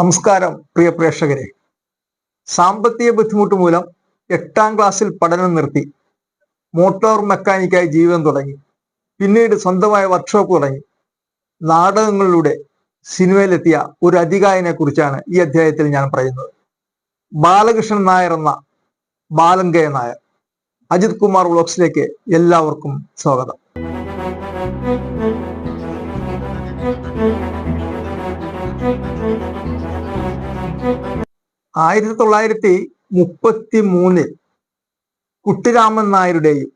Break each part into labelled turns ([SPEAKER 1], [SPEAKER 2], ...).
[SPEAKER 1] നമസ്കാരം പ്രിയ പ്രേക്ഷകരെ. സാമ്പത്തിക ബുദ്ധിമുട്ട് മൂലം എട്ടാം ക്ലാസ്സിൽ പഠനം നിർത്തി. മോട്ടോർ മെക്കാനിക്കായി ജീവിതം തുടങ്ങി. പിന്നീട് സ്വന്തമായ വർക്ക്ഷോപ്പ് തുടങ്ങി. നാടകങ്ങളിലൂടെ സിനിമയിലെത്തിയ ഒരു അധികായനെ കുറിച്ചാണ് ഈ അധ്യായത്തിൽ ഞാൻ പറയുന്നത്. ബാലകൃഷ്ണൻ നായർ എന്ന ബാലങ്കയ നായർ. അജിത് കുമാർ വ്ളോഗ്സിലേക്ക് എല്ലാവർക്കും സ്വാഗതം. ആയിരത്തി തൊള്ളായിരത്തി മുപ്പത്തി മൂന്നിൽ കുട്ടിരാമൻ നായരുടെയും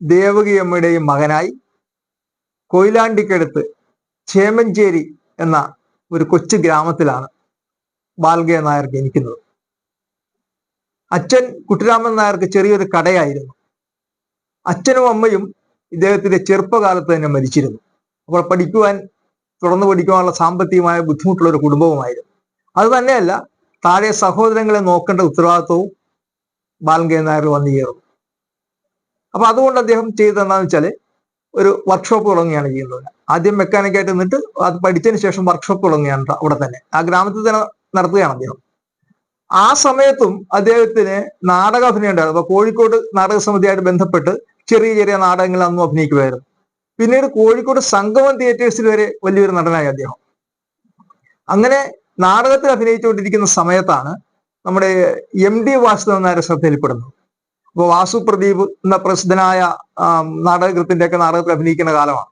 [SPEAKER 1] ദേവകിയമ്മയുടെയും മകനായി കൊയിലാണ്ടിക്കടുത്ത് ചേമഞ്ചേരി എന്ന ഒരു കൊച്ചു ഗ്രാമത്തിലാണ് ബാൽഗയ നായർ ജനിക്കുന്നത്. അച്ഛൻ കുട്ടിരാമൻ നായർക്ക് ചെറിയൊരു കടയായിരുന്നു. അച്ഛനും അമ്മയും ഇദ്ദേഹത്തിന്റെ ചെറുപ്പകാലത്ത് തന്നെ മരിച്ചിരുന്നു. അപ്പോൾ പഠിക്കുവാൻ തുടർന്ന് പഠിക്കുവാനുള്ള സാമ്പത്തികമായ ബുദ്ധിമുട്ടുള്ള ഒരു കുടുംബവുമായിരുന്നു. അത് തന്നെയല്ല താഴെ സഹോദരങ്ങളെ നോക്കേണ്ട ഉത്തരവാദിത്വവും ബാലങ്കേ നായർ വന്നു ചേർന്നു അപ്പൊ അതുകൊണ്ട് അദ്ദേഹം ചെയ്തത് എന്താണെന്ന് വെച്ചാൽ ഒരു വർക്ക്ഷോപ്പ് തുടങ്ങുകയാണ് ചെയ്യുന്നത്. ആദ്യം മെക്കാനിക്കായിട്ട് നിന്നിട്ട് അത് പഠിച്ചതിന് ശേഷം വർക്ക്ഷോപ്പ് തുടങ്ങുകയാണ് അവിടെ തന്നെ. ആ ഗ്രാമത്തിൽ തന്നെ നടത്തുകയാണ് അദ്ദേഹം. ആ സമയത്തും അദ്ദേഹത്തിന് നാടക അഭിനയം ഉണ്ടായിരുന്നു. അപ്പൊ കോഴിക്കോട് നാടക സമിതിയായിട്ട് ബന്ധപ്പെട്ട് ചെറിയ ചെറിയ നാടകങ്ങൾ അന്നും അഭിനയിക്കുമായിരുന്നു. പിന്നീട് കോഴിക്കോട് സംഗമം തിയേറ്റേഴ്സിൽ വരെ വലിയൊരു നടനായി അദ്ദേഹം. അങ്ങനെ നാടകത്തിൽ അഭിനയിച്ചുകൊണ്ടിരിക്കുന്ന സമയത്താണ് നമ്മുടെ എം ഡി വാസുദേവൻ നായർ ശ്രദ്ധയിൽപ്പെടുന്നത്. അപ്പോൾ വാസു പ്രദീപ് എന്ന പ്രസിദ്ധനായ നാടകകൃത്തിന്റെ ഒക്കെ നാടകത്തിൽ അഭിനയിക്കുന്ന കാലമാണ്.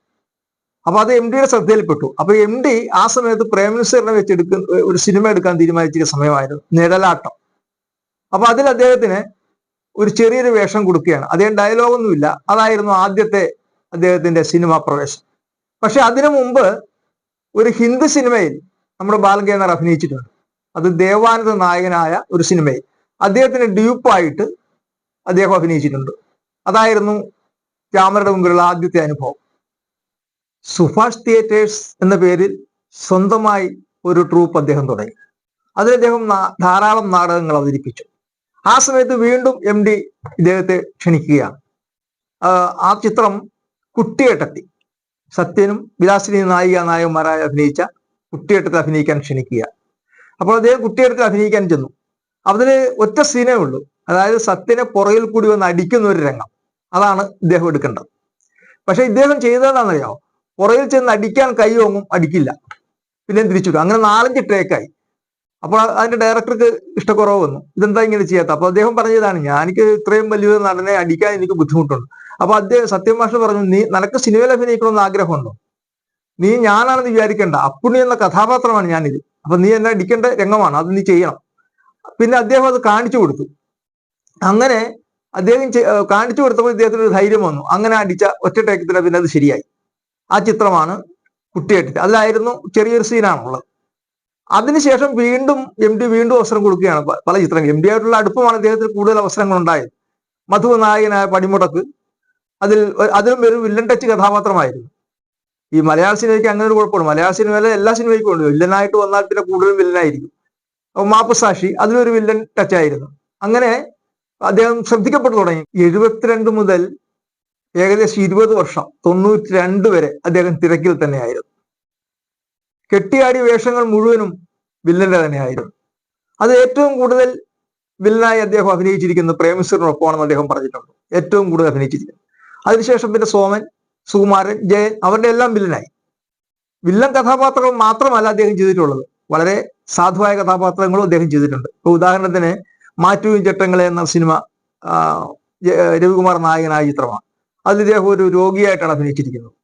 [SPEAKER 1] അപ്പൊ അത് എം ഡിയുടെ ശ്രദ്ധയിൽപ്പെട്ടു. അപ്പൊ എം ഡി ആ സമയത്ത് പ്രേംനസീറിനെ വെച്ചെടുക്കുന്ന ഒരു സിനിമ എടുക്കാൻ തീരുമാനിച്ചിരിക്കുന്ന സമയമായിരുന്നു നിഴലാട്ടം. അപ്പൊ അതിൽ അദ്ദേഹത്തിന് ഒരു ചെറിയൊരു വേഷം കൊടുക്കുകയാണ്. അദ്ദേഹം ഡയലോഗൊന്നുമില്ല. അതായിരുന്നു ആദ്യത്തെ അദ്ദേഹത്തിന്റെ സിനിമാ പ്രവേശം. പക്ഷെ അതിനു മുമ്പ് ഒരു ഹിന്ദി സിനിമയിൽ നമ്മുടെ ബാലകേന്ദ്ര അഭിനയിച്ചിട്ടുണ്ട്. അത് ദേവാനന്ദ നായകനായ ഒരു സിനിമയിൽ. അദ്ദേഹത്തിന് ഡ്യൂപ്പായിട്ട് അദ്ദേഹം അഭിനയിച്ചിട്ടുണ്ട്. അതായിരുന്നു ക്യാമറയുടെ മുമ്പിലുള്ള ആദ്യത്തെ അനുഭവം. സുഭാഷ് തിയേറ്റേഴ്സ് എന്ന പേരിൽ സ്വന്തമായി ഒരു ട്രൂപ്പ് അദ്ദേഹം തുടങ്ങി. അതിൽ അദ്ദേഹം ധാരാളം നാടകങ്ങൾ അവതരിപ്പിച്ചു. ആ സമയത്ത് വീണ്ടും എം ഡി ഇദ്ദേഹത്തെ ക്ഷണിക്കുകയാണ്. ആ ചിത്രം കുട്ടിയേട്ടത്തി സത്യനും വിലാസിനി നായിക നായകന്മാരായി അഭിനയിച്ച കുട്ടിയേട്ടത്തിൽ അഭിനയിക്കാൻ ക്ഷണിക്കുക. അപ്പോൾ അദ്ദേഹം കുട്ടിയേട്ടത്തിൽ അഭിനയിക്കാൻ ചെന്നു. അതിന് ഒറ്റ സീനേ ഉള്ളൂ. അതായത് സത്യനെ പുറകിൽ കൂടി വന്ന് അടിക്കുന്ന ഒരു രംഗം. അതാണ് ഇദ്ദേഹം എടുക്കേണ്ടത്. പക്ഷെ ഇദ്ദേഹം ചെയ്തതെന്നാണെന്നറിയാമോ പുറകിൽ ചെന്ന് അടിക്കാൻ കൈ ഓങ്ങും അടിക്കില്ല. പിന്നെ തിരിച്ചു അങ്ങനെ നാലഞ്ച് ടേക്കായി അപ്പോൾ അതിന്റെ ഡയറക്ടർക്ക് ഇഷ്ടക്കുറവ് വന്നു. ഇതെന്താ ഇങ്ങനെ ചെയ്യാത്ത? അപ്പൊ അദ്ദേഹം പറഞ്ഞതാണ് ഞാൻ എനിക്ക് ഇത്രയും വലിയൊരു നടനെ അടിക്കാൻ എനിക്ക് ബുദ്ധിമുട്ടുണ്ട്. അപ്പൊ അദ്ദേഹം സത്യം ഭാഷ പറഞ്ഞു നീ നിനക്ക് സിനിമയിൽ അഭിനയിക്കണമെന്ന് ആഗ്രഹമുണ്ടോ? നീ ഞാനാണെന്ന് വിചാരിക്കേണ്ട. അപ്പുണ്ണി എന്ന കഥാപാത്രമാണ് ഞാനിത്. അപ്പൊ നീ എന്നെ അടിക്കേണ്ട രംഗമാണ്. അത് നീ ചെയ്യണം. പിന്നെ അദ്ദേഹം അത് കാണിച്ചു കൊടുത്തു. അങ്ങനെ അദ്ദേഹം കാണിച്ചു കൊടുത്തപ്പോൾ ഇദ്ദേഹത്തിന് ഒരു ധൈര്യം വന്നു. അങ്ങനെ അടിച്ച ഒറ്റ ടേക്കത്തിന് പിന്നെ അത് ശരിയായി. ആ ചിത്രമാണ് കുട്ടിയായിട്ട് അതിലായിരുന്നു ചെറിയൊരു സീനാണുള്ളത്. അതിനുശേഷം വീണ്ടും എം ഡി വീണ്ടും അവസരം കൊടുക്കുകയാണ് പല ചിത്രങ്ങൾ എം ഡി ആയിട്ടുള്ള അടുപ്പമാണ് അദ്ദേഹത്തിന് കൂടുതൽ അവസരങ്ങൾ ഉണ്ടായത് മധു നായകനായ പടിമുടക്ക്. അതിൽ അതിലും ഒരു വില്ലൻ ടച്ച് കഥാപാത്രമായിരുന്നു. ഈ മലയാള സിനിമയ്ക്ക് അങ്ങനെ ഒരു കുഴപ്പമുണ്ട് മലയാള സിനിമയിലെ എല്ലാ സിനിമയ്ക്കും ഉണ്ട്. വില്ലനായിട്ട് വന്നാൽ പിന്നെ കൂടുതലും വില്ലനായിരിക്കും. അപ്പൊ മാപ്പസാക്ഷി അതിലൊരു വില്ലൻ ടച്ച് ആയിരുന്നു. അങ്ങനെ അദ്ദേഹം ശ്രദ്ധിക്കപ്പെട്ടു തുടങ്ങി. എഴുപത്തിരണ്ട് മുതൽ ഏകദേശം ഇരുപത് വർഷം തൊണ്ണൂറ്റി രണ്ട് വരെ അദ്ദേഹം തിരക്കിൽ തന്നെയായിരുന്നു. കെട്ടിയാടി വേഷങ്ങൾ മുഴുവനും വില്ലന്റെ തന്നെയായിരുന്നു. അത് ഏറ്റവും കൂടുതൽ വില്ലനായി അദ്ദേഹം അഭിനയിച്ചിരിക്കുന്നത് പ്രേമസ്വരനൊപ്പമാണെന്ന് അദ്ദേഹം പറഞ്ഞിട്ടുണ്ട്. ഏറ്റവും കൂടുതൽ അഭിനയിച്ചിരിക്കുന്നത് അതിനുശേഷം പിന്നെ സോമൻ സുകുമാരൻ ജയൻ അവരുടെ എല്ലാം വില്ലനായി. വില്ലൻ കഥാപാത്രങ്ങൾ മാത്രമല്ല അദ്ദേഹം ചെയ്തിട്ടുള്ളത്. വളരെ സാധുവായ കഥാപാത്രങ്ങളും അദ്ദേഹം ചെയ്തിട്ടുണ്ട്. ഇപ്പൊ ഉദാഹരണത്തിന് മാറ്റുവും ചട്ടങ്ങളെ എന്ന സിനിമ രവികുമാർ നായകനായ ചിത്രമാണ്. അതിൽ ഇദ്ദേഹം ഒരു രോഗിയായിട്ടാണ് അഭിനയിച്ചിരിക്കുന്നത്.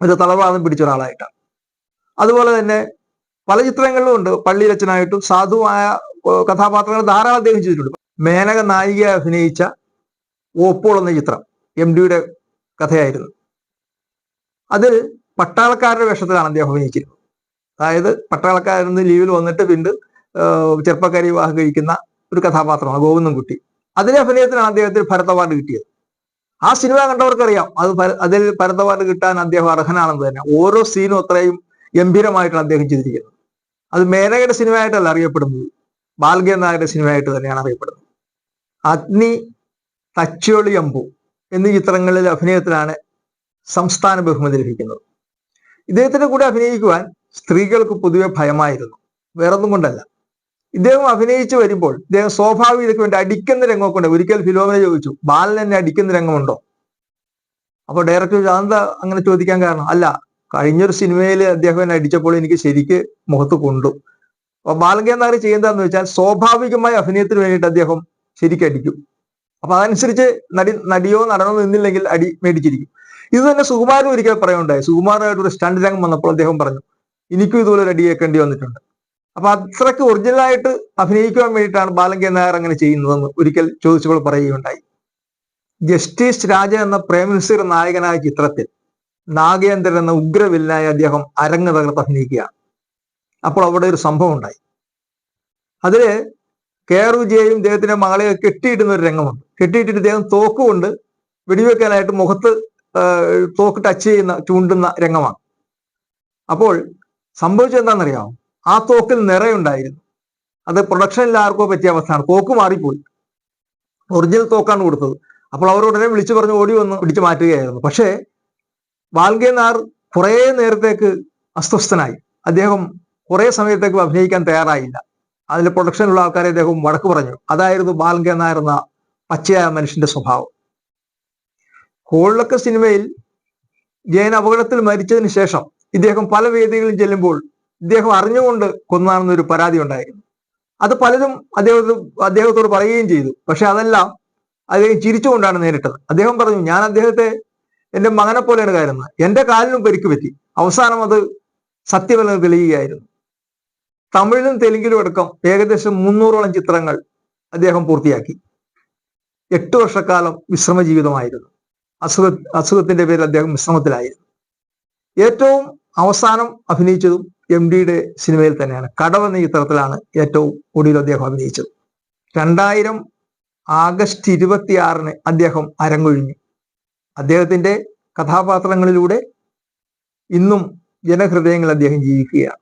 [SPEAKER 1] ഒരു തളർവാദം പിടിച്ച ഒരാളായിട്ടാണ്. അതുപോലെ തന്നെ പല ചിത്രങ്ങളിലും ഉണ്ട്. പള്ളിയിലച്ചനായിട്ടും സാധുവായ കഥാപാത്രങ്ങൾ ധാരാളം അദ്ദേഹം ചെയ്തിട്ടുണ്ട്. മേനക നായിക അഭിനയിച്ച ഓപ്പോൾ എന്ന ചിത്രം എം ഡിയുടെ കഥയായിരുന്നു. അതിൽ പട്ടാളക്കാരുടെ വേഷത്തിലാണ് അദ്ദേഹം അഭിനയിക്കുന്നത് അതായത് പട്ടാളക്കാരിൽ നിന്ന് ലീവിൽ വന്നിട്ട് വീണ്ടും ചെറുപ്പക്കാരി വിവാഹം കഴിക്കുന്ന ഒരു കഥാപാത്രമാണ് ഗോവിന്ദൻകുട്ടി. അതിലെ അഭിനയത്തിനാണ് അദ്ദേഹത്തിന് ഭരത് അവാർഡ് കിട്ടിയത്. ആ സിനിമ കണ്ടവർക്കറിയാം. അത് അതിൽ ഭരത് അവാർഡ് കിട്ടാൻ അദ്ദേഹം അർഹനാണെന്ന് തന്നെ. ഓരോ സീനും അത്രയും ഗംഭീരമായിട്ടാണ് അദ്ദേഹം ചെയ്തിരിക്കുന്നത് അത് മേനകയുടെ സിനിമയായിട്ടല്ല അറിയപ്പെടുന്നത്. ബാൽഗേ നായരുടെ സിനിമയായിട്ട് തന്നെയാണ് അറിയപ്പെടുന്നത്. അഗ്നി തച്ചോളി അമ്പു എന്നീ ചിത്രങ്ങളിലെ അഭിനയത്തിലാണ് സംസ്ഥാന ബഹുമതി ലഭിക്കുന്നത്. ഇദ്ദേഹത്തിന്റെ കൂടെ അഭിനയിക്കുവാൻ സ്ത്രീകൾക്ക് പൊതുവെ ഭയമായിരുന്നു. വേറൊന്നും കൊണ്ടല്ല. ഇദ്ദേഹം അഭിനയിച്ചു വരുമ്പോൾ ഇദ്ദേഹം സ്വാഭാവികതയ്ക്ക് വേണ്ടി അടിക്കുന്ന രംഗമൊക്കെ ഉണ്ട്. ഒരിക്കൽ ഫിലോമിനെ ചോദിച്ചു ബാലൻ എന്നെ അടിക്കുന്ന രംഗമുണ്ടോ? അപ്പൊ ഡയറക്ടർ അതെന്താ അങ്ങനെ ചോദിക്കാൻ കാരണം അല്ല കഴിഞ്ഞൊരു സിനിമയിൽ അദ്ദേഹം എന്നെ അടിച്ചപ്പോൾ എനിക്ക് ശരിക്ക് മുഖത്ത് കൊണ്ടു. അപ്പൊ ബാലങ്കൻ നായർ ചെയ്യുന്നതെന്ന് വെച്ചാൽ സ്വാഭാവികമായ അഭിനയത്തിന് വേണ്ടിയിട്ട് അദ്ദേഹം ശരിക്കും അടിക്കും. അപ്പൊ അതനുസരിച്ച് നടി നടിയോ നടനോ നിന്നില്ലെങ്കിൽ അടി മേടിച്ചിരിക്കും. ഇത് തന്നെ സുകുമാരൻ ഒരിക്കൽ പറയുണ്ടായി സുകുമാരനായിട്ട് ഒരു സ്റ്റണ്ട് രംഗം വന്നപ്പോൾ അദ്ദേഹം പറഞ്ഞു എനിക്കും ഇതുപോലെ കേൾക്കേണ്ടി വന്നിട്ടുണ്ട്. അപ്പൊ അത്രയ്ക്ക് ഒറിജിനലായിട്ട് അഭിനയിക്കുവാൻ വേണ്ടിയിട്ടാണ് ബാലങ്കൻ നായർ അങ്ങനെ ചെയ്യുന്നതെന്ന് ഒരിക്കൽ ചോദിച്ചപ്പോൾ പറയുകയുണ്ടായി. ജസ്റ്റിസ് രാജ എന്ന പ്രേംനസീർ നായകനായ ചിത്രത്തിൽ നാഗേന്ദ്രൻ എന്ന ഉഗ്രവില്ലനായ അദ്ദേഹം അരങ്ങ് തകർത്ത് അഭിനയിക്കുകയാണ്. അപ്പോൾ അവിടെ ഒരു സംഭവം ഉണ്ടായി. അതിൽ കെ ആർ വിജയയും മകളെ കെട്ടിയിടുന്ന ഒരു രംഗമുണ്ട്. കെട്ടിയിട്ടിട്ട് ഇദ്ദേഹം തോക്കുകൊണ്ട് വെടിവെക്കാനായിട്ട് മുഖത്ത് തോക്ക് ടച്ച് ചെയ്യുന്ന ചൂണ്ടുന്ന രംഗമാണ്. അപ്പോൾ സംഭവിച്ചത് എന്താണെന്നറിയാമോ ആ തോക്കിൽ നിറയുണ്ടായിരുന്നു. അത് പ്രൊഡക്ഷനിൽ ആർക്കോ പറ്റിയ അവസ്ഥയാണ്. തോക്ക് മാറിപ്പോയി. ഒറിജിനൽ തോക്കാണ് കൊടുത്തത്. അപ്പോൾ അവർ ഉടനെ വിളിച്ചു പറഞ്ഞ് ഓടി വന്ന് പിടിച്ചു മാറ്റുകയായിരുന്നു. പക്ഷേ വാൽഗേ നാർ കുറേ നേരത്തേക്ക് അസ്വസ്ഥനായി. അദ്ദേഹം കുറേ സമയത്തേക്ക് അഭിനയിക്കാൻ തയ്യാറായില്ല. അതിൽ പ്രൊഡക്ഷനിലുള്ള ആൾക്കാരെ അദ്ദേഹം വടക്ക് പറഞ്ഞു. അതായിരുന്നു നായർ എന്ന പച്ചയായ മനുഷ്യന്റെ സ്വഭാവം. കോളിലൊക്കെ സിനിമയിൽ ജയൻ അപകടത്തിൽ മരിച്ചതിന് ശേഷം ഇദ്ദേഹം പല വേദികളിൽ ചെല്ലുമ്പോൾ ഇദ്ദേഹം അറിഞ്ഞുകൊണ്ട് കൊന്നാണെന്നൊരു പരാതി ഉണ്ടായിരുന്നു. അത് പലരും അദ്ദേഹത്തോട് അദ്ദേഹത്തോട് പറയുകയും ചെയ്തു. പക്ഷെ അതെല്ലാം അദ്ദേഹം ചിരിച്ചുകൊണ്ടാണ് നേരിട്ടത്. അദ്ദേഹം പറഞ്ഞു ഞാൻ അദ്ദേഹത്തെ എന്റെ മകനെ പോലെയാണ് കരുതുന്നത്. എന്റെ കാലിനും പരിക്ക് പറ്റി. അവസാനം അത് സത്യമല്ലെന്ന് തെളിയുകയായിരുന്നു. തമിഴിലും തെലുങ്കിലും അടക്കം ഏകദേശം മുന്നൂറോളം ചിത്രങ്ങൾ അദ്ദേഹം പൂർത്തിയാക്കി. എട്ട് വർഷക്കാലം വിശ്രമ ജീവിതമായിരുന്നു അസുഖ അസുഖത്തിന്റെ പേരിൽ അദ്ദേഹം വിശ്രമത്തിലായിരുന്നു. ഏറ്റവും അവസാനം അഭിനയിച്ചതും എം ഡിയുടെ സിനിമയിൽ തന്നെയാണ്. കടവ് എന്ന ചിത്രത്തിലാണ് ഏറ്റവും ഒടുവിൽ അദ്ദേഹം അഭിനയിച്ചത്. രണ്ടായിരം ആഗസ്റ്റ് ഇരുപത്തിയാറിന് അദ്ദേഹം അരങ്ങൊഴിഞ്ഞു. അദ്ദേഹത്തിന്റെ കഥാപാത്രങ്ങളിലൂടെ ഇന്നും ജനഹൃദയങ്ങൾ അദ്ദേഹം ജീവിക്കുകയാണ്.